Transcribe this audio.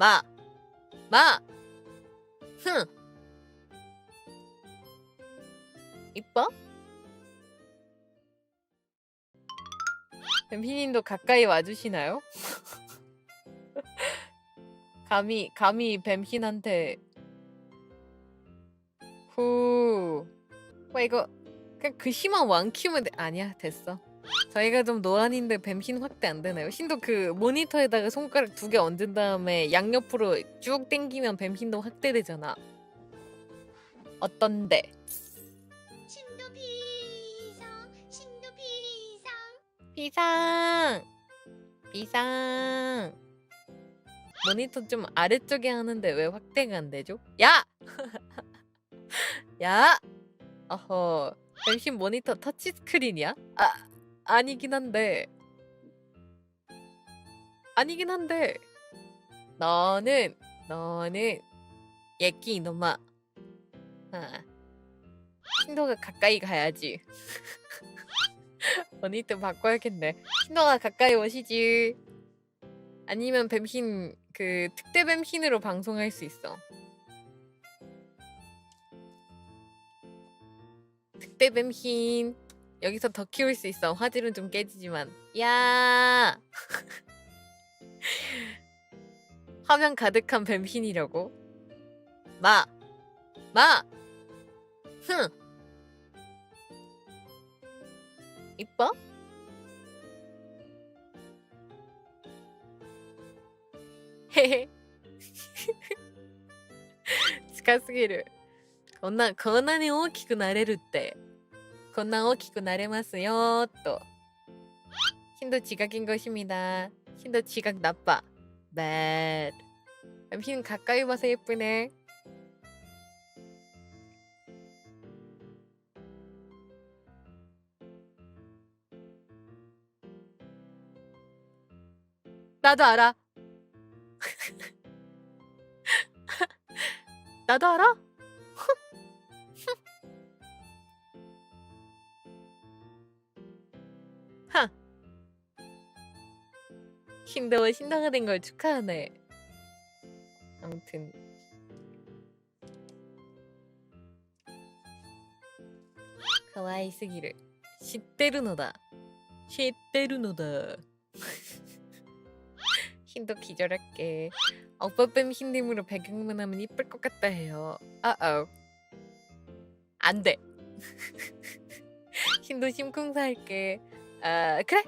마! 마! 흥! 이뻐? 뱀피님도 가까이 와주시나요? 감히 감히 뱀신한테 후. 와 이거 그냥 그 심한 왕 키우면 돼. 아니야 됐어. 저희가 좀 노안인데 뱀신 확대 안 되나요? 신도 그 모니터에다가 손가락 두 개 얹은 다음에 양옆으로 쭉 당기면 뱀신도 확대되잖아. 어떤데? 신도 비상 신도 비상 비상! 비상! 모니터 좀 아래쪽에 하는데 왜 확대가 안 되죠? 야! 야! 어허, 뱀신 모니터 터치 스크린이야? 아, 아니긴 한데. 아니긴 한데. 너는, 너는, 예끼 이놈아. 아, 신도가 가까이 가야지. 모니터 바꿔야겠네. 신도가 가까이 오시지. 아니면 뱀신 그 특대 뱀신으로 방송할 수 있어. 특대 뱀신 여기서 더 키울 수 있어. 화질은 좀 깨지지만. 야. 화면 가득한 뱀신이라고? 마. 마. 흥. 이뻐? 헤헤 近すぎるこんなこんなに大きくなれるって こんな大きくなれますよと신도 지각인 것입니다 신도 지각 나빠 bad 신 가까이 봐서 예쁘네 나도 알아 나도 알아? 신도어 신당가 된 걸 축하하네. 아무튼. 가와이 스기를. 시떼루노다. 시떼루노다. 힌도 기절할게. 오빠뱀 힌님으로 배경만 하면 이쁠 것 같다 해요. 아어 안돼. 힌도 심쿵사 할게. 아 그래.